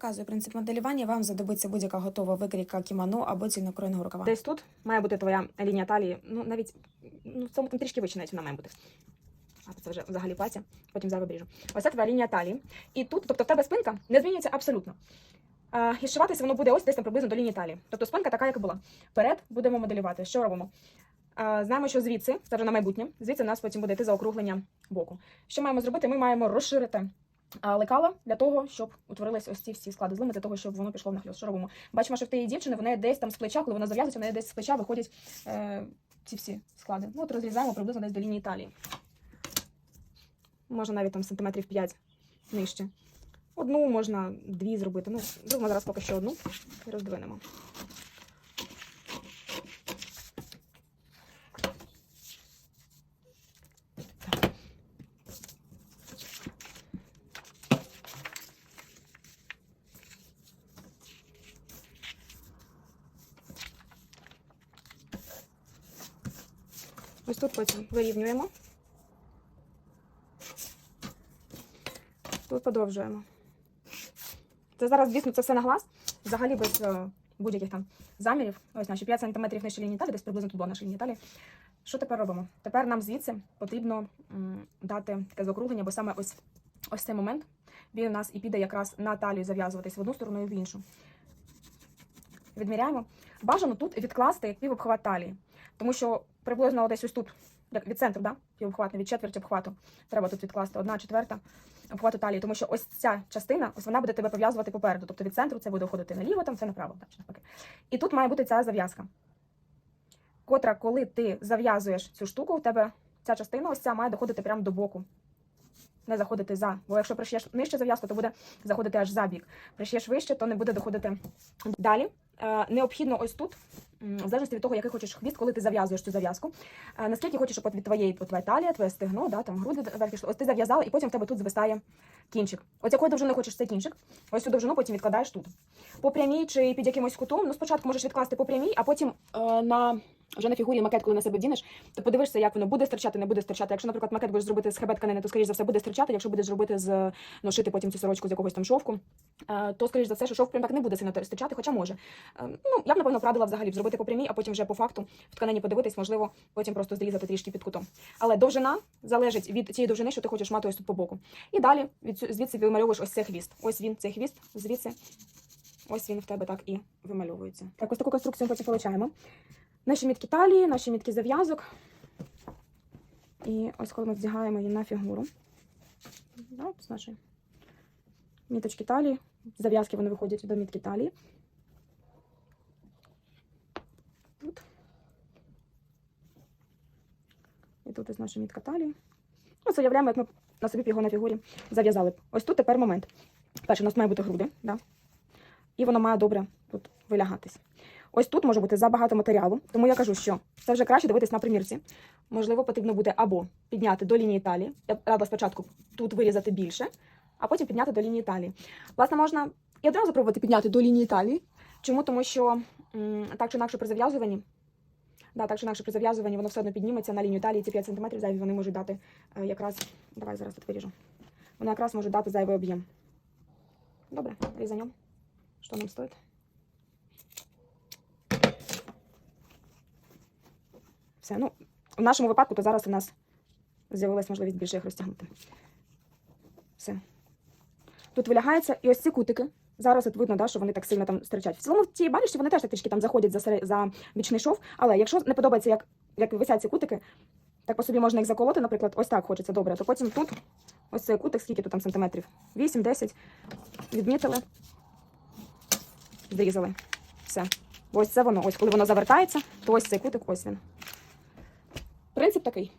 Показую принцип моделювання. Вам знадобиться будь-яка готова викрійка кімоно або цільнокроєного рукава. Десь тут має бути твоя лінія талії. Ну, навіть ну, в цьому там трішки вище навіть вона має бути. А це вже взагалі плаття, потім зараз обріжу. Ось це твоя лінія талії. І тут, тобто в тебе спинка не змінюється абсолютно. А, і зшиватися воно буде ось десь там приблизно до лінії талії. Тобто спинка така, як і була. Вперед будемо моделювати. Що робимо? А, знаємо, що звідси, це вже на майбутнє, звідси у нас потім буде йти заокруглення боку. Що маємо зробити? Ми маємо розширити лекала для того, щоб утворились ось ці всі склади злими, для того, щоб воно пішло в нахльост. Що робимо? Бачимо, що в тієї дівчини в неї десь там з плеча, коли вона зав'язується, в неї десь з плеча виходять е, ці всі склади. Ну, от розрізаємо приблизно десь до лінії талії. Можна навіть там сантиметрів 5 нижче. Одну можна дві зробити. Ну, зробимо зараз поки що одну і роздвинемо. Ось тут потім вирівнюємо. Тут подовжуємо. Це зараз, звісно, це все на глаз. Взагалі без е, будь-яких там замірів. Ось наші 5 см нижче лінії талії, десь приблизно тут була наша лінія талії. Що тепер робимо? Тепер нам звідси потрібно дати таке заокруглення, бо саме ось, ось цей момент він у нас і піде якраз на талію зав'язуватись в одну сторону і в іншу. Відміряємо. Бажано тут відкласти півобхват талії, тому що приблизно десь ось тут, від центру, да? не від четверті обхвату, треба тут відкласти одна четверта обхвату талії, тому що ось ця частина, ось вона буде тебе пов'язувати попереду. Тобто від центру це буде входити наліво, там це направо, так, навпаки. І тут має бути ця зав'язка. Котра, коли ти зав'язуєш цю штуку, у тебе ця частина ось ця має доходити прямо до боку. Не заходити за. Бо якщо пришиєш нижче зав'язку, то буде заходити аж за бік. Пришиєш вище, то не буде доходити далі. Е, необхідно ось тут, в залежності від того, який хочеш хвіст, коли ти зав'язуєш цю зав'язку. Е, наскільки хочеш, щоб від твоєї от твоя талія, твоє стегно, да, там груди пішло. Ось ти зав'язала, і потім в тебе тут звисає кінчик. Ось якої довжини хочеш цей кінчик, ось цю довжину потім відкладаєш тут. По прямій чи під якимось кутом, ну спочатку можеш відкласти по прямій, а потім е, на вже на фігурі макет, коли на себе вдінеш, то подивишся, як воно буде стирчати, не буде стирчати. Якщо, наприклад, макет будеш зробити з хебет тканини, то скоріш за все буде стирчати. Якщо будеш зробити з ну, потім цю сорочку з якогось там шовку, е, то скоріш за все, що шовк прям так не буде сильно стирчати, хоча може. Е, ну я б напевно порадила взагалі зробити по прямій, а потім вже по факту в тканині подивитись, можливо, потім просто зрізати трішки під кутом. Але довжина залежить від цієї довжини, що ти хочеш мати ось тут по боку. І далі від звідси вимальовуєш ось цей хвіст. Ось він, цей хвіст, звідси. Ось він в тебе так і вимальовується. Так, ось таку конструкцію потім получаємо. Наші мітки талії, наші мітки зав'язок. І ось коли ми вдягаємо її на фігуру. Ось наші міточки талії. Зав'язки вони виходять до мітки талії. Тут. І тут ось наша мітка талії. Ось уявляємо, як ми на собі його на фігурі зав'язали. Ось тут тепер момент. Перше, у нас має бути груди, да? І воно має добре тут вилягатись. Ось тут може бути забагато матеріалу, тому я кажу, що це вже краще дивитись на примірці. Можливо, потрібно буде або підняти до лінії талії. Я б рада спочатку тут вирізати більше, а потім підняти до лінії талії. Власне, можна і одразу пробувати підняти до лінії талії. Чому? Тому що м, так чи інакше при зав'язуванні, да, так чи інакше при зав'язуванні воно все одно підніметься на лінію талії. Ці 5 см зайві вони можуть дати е, якраз. Давай зараз тут виріжу. Вони якраз можуть дати зайвий об'єм. Добре, різанем. Що нам стоїть? Все. Ну, в нашому випадку, то зараз у нас з'явилась можливість більше їх розтягнути. Все. Тут вилягається, і ось ці кутики. Зараз от видно, да, що вони так сильно там стирчать. В цілому в цій вони теж так трішки там заходять за, за бічний шов. Але якщо не подобається, як, як висять ці кутики, так по собі можна їх заколоти, наприклад, ось так хочеться добре, то потім тут ось цей кутик, скільки тут там сантиметрів? 8-10. Відмітили, зрізали. Все. Ось це воно. Ось коли воно завертається, то ось цей кутик, ось він. Принцип такий.